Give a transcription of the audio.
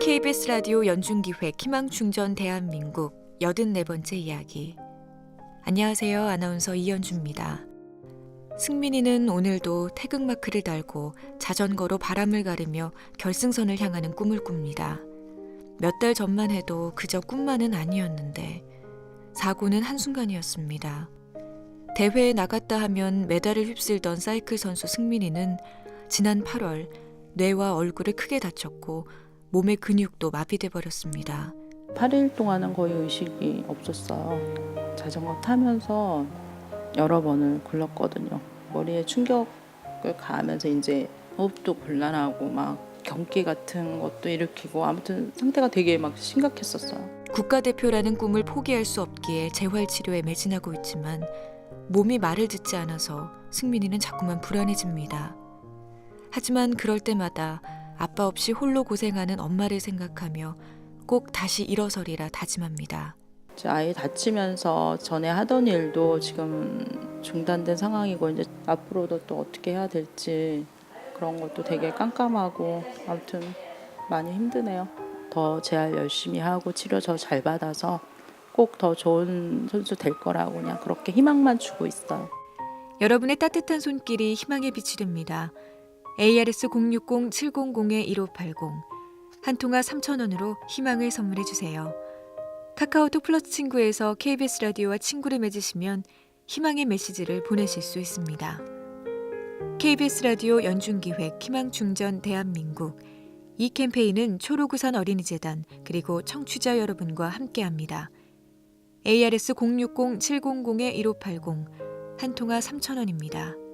KBS 라디오 연중기획 희망충전 대한민국 84번째 이야기. 안녕하세요. 아나운서 이연주입니다. 승민이는 오늘도 태극마크를 달고 자전거로 바람을 가르며 결승선을 향하는 꿈을 꿉니다. 몇 달 전만 해도 그저 꿈만은 아니었는데 사고는 한순간이었습니다. 대회에 나갔다 하면 메달을 휩쓸던 사이클 선수 승민이는 지난 8월 뇌와 얼굴을 크게 다쳤고 몸의 근육도 마비돼 버렸습니다. 8일 동안은 거의 의식이 없었어요. 자전거 타면서 여러 번을 굴렀거든요. 머리에 충격을 가하면서 이제 호흡도 곤란하고 막 경기 같은 것도 일으키고 아무튼 상태가 되게 막 심각했었어요. 국가대표라는 꿈을 포기할 수 없기에 재활 치료에 매진하고 있지만 몸이 말을 듣지 않아서 승민이는 자꾸만 불안해집니다. 하지만 그럴 때마다 아빠 없이 홀로 고생하는 엄마를 생각하며 꼭 다시 일어서리라 다짐합니다. 아이 다치면서 전에 하던 일도 지금 중단된 상황이고 이제 앞으로도 또 어떻게 해야 될지 그런 것도 되게 깜깜하고 아무튼 많이 힘드네요. 더 재활 열심히 하고 치료 더잘 받아서 꼭 더 좋은 선수 될 거라고 그냥 그렇게 희망만 주고 있어요. 여러분의 따뜻한 손길이 희망의 빛이 됩니다. ARS 060-700-1580 한 통화 3,000원으로 희망을 선물해 주세요. 카카오톡 플러스 친구에서 KBS 라디오와 친구를 맺으시면 희망의 메시지를 보내실 수 있습니다. KBS 라디오 연중기획 희망충전 대한민국 이 캠페인은 초록우산 어린이재단 그리고 청취자 여러분과 함께합니다. ARS 060-700-1580 한 통화 3,000원입니다.